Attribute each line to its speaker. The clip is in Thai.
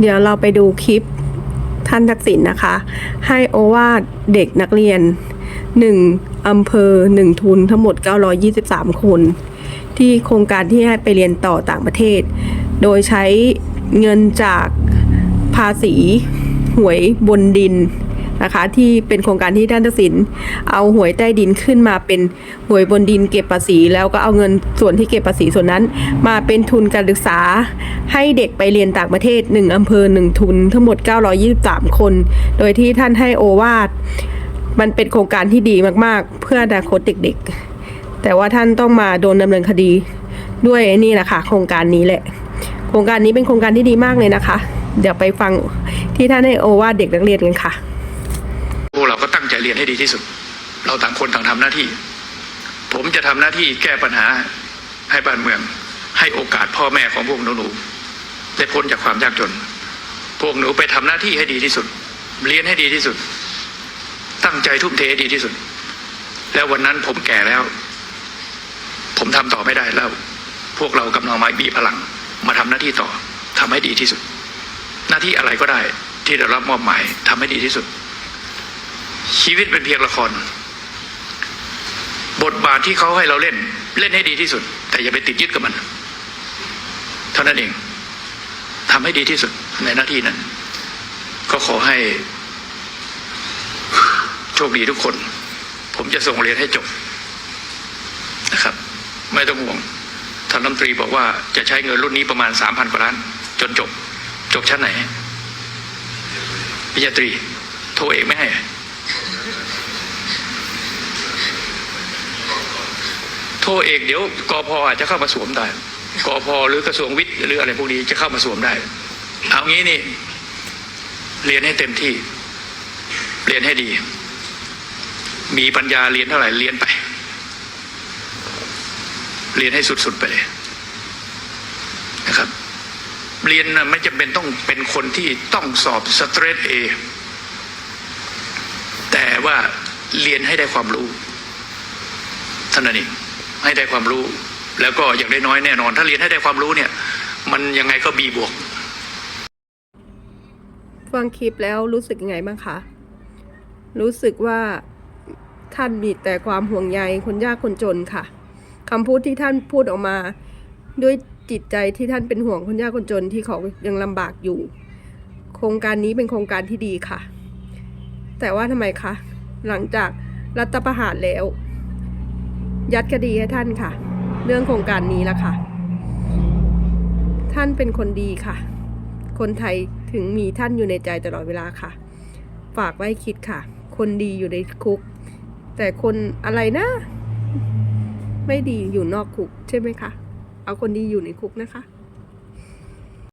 Speaker 1: เดี๋ยวเราไปดูคลิปท่านทักษิณนะคะ ให้โอวาดเด็กนักเรียน 1อำเภอ 1 ทุนทั้งหมด 923 คน ที่โครงการที่ให้ไปเรียนต่อต่างประเทศ โดยใช้เงินจากภาษีหวยบนดิน นะคะ ที่เป็นโครงการที่ท่านทักษิณเอาหวยใต้ดินขึ้นมาเป็นหวยบนดินเก็บภาษี แล้วก็เอาเงินส่วนที่เก็บภาษีส่วนนั้น มาเป็นทุนการศึกษาให้เด็กไปเรียนต่างประเทศ 1อำเภอ 1 ทุนทั้งหมด 923 คน โดยที่ท่านให้โอวาทมันเป็นโครงการที่ดีมากๆ เพื่ออนาคตเด็กๆ แต่ว่าท่านต้องมาโดนดำเนินคดีด้วยนี่แหละค่ะโครงการนี้แหละ โครงการนี้เป็นโครงการที่ดีมากเลยนะคะ เดี๋ยวไปฟังที่ท่านให้โอวาทเด็กนักเรียนกันค่ะ
Speaker 2: เรียนให้ดีที่สุด เราต่างคนต่างทำหน้าที่ ผมจะทำหน้าที่แก้ปัญหาให้บ้านเมือง ให้โอกาสพ่อแม่ของพวกหนูๆได้พ้นจากความยากจน พวกหนูไปทำหน้าที่ให้ดีที่สุด เรียนให้ดีที่สุด ตั้งใจทุ่มเทให้ดีที่สุด แล้ววันนั้นผมแก่แล้ว ผมทำต่อไม่ได้แล้ว พวกเรากำลังมามีพลัง มาทำหน้าที่ต่อทำให้ดีที่สุด หน้าที่อะไรก็ได้ที่ได้รับมอบหมายทำให้ดีที่สุด ชีวิตเป็นเพียงละคร บทบาทที่เขาให้เราเล่น เล่นให้ดีที่สุด แต่อย่าไปติดยึดกับมัน เท่านั้นเองทำให้ดีที่สุดในหน้าที่นั้น ก็ขอให้ โชคดีทุกคน ผมจะส่งเรียนให้จบนะครับ ไม่ต้องห่วงท่านรัฐมนตรีบอกว่าจะใช้เงินรุ่นนี้ประมาณสามพันกว่าล้าน จนจบ จบชั้นไหนปริญญาตรี โทรเอกไม่ให้ ทษเอกเดี๋ยวกอพอาจจะเข้ามาสวมได้กอพหรือกระทรวงวิทย์หรืออะไรพวกนี้จะเข้ามาสวมได้ เอางี้นี่ เรียนให้เต็มที่ เรียนให้ดี มีปัญญาเรียนเท่าไหร่เรียนไป เรียนให้สุดๆไปเลยนะครับ เรียนไม่จำเป็นต้องเป็นคนที่ต้องสอบสเตรทเอแต่ว่าเรียนให้ได้ความรู้เท่านั้นเอง ให้ได้ความรู้ แล้วก็อย่างได้น้อยแน่นอน ถ้าเรียนให้ได้ความรู้เนี่ย มันยังไงก็บีบวก
Speaker 1: ฟังคลิปแล้วรู้สึกยังไงบ้างคะรู้สึกว่าท่านมีแต่ความห่วงใยคนยากคนจนค่ะคำพูดที่ท่านพูดออกมา ด้วยจิตใจที่ท่านเป็นห่วงคนยากคนจนที่เขายังลำบากอยู่ โครงการนี้เป็นโครงการที่ดีค่ะ แต่ว่าทำไมคะหลังจากรัฐประหารแล้ว ยัดคดีให้ท่านค่ะ เรื่องโครงการนี้ละค่ะ ท่านเป็นคนดีค่ะ คนไทยถึงมีท่านอยู่ในใจตลอดเวลาค่ะ ฝากไว้คิดค่ะ คนดีอยู่ในคุก แต่คนอะไรนะ ไม่ดีอยู่นอกคุกใช่ไหมคะ เอาคนดีอยู่ในคุกนะคะ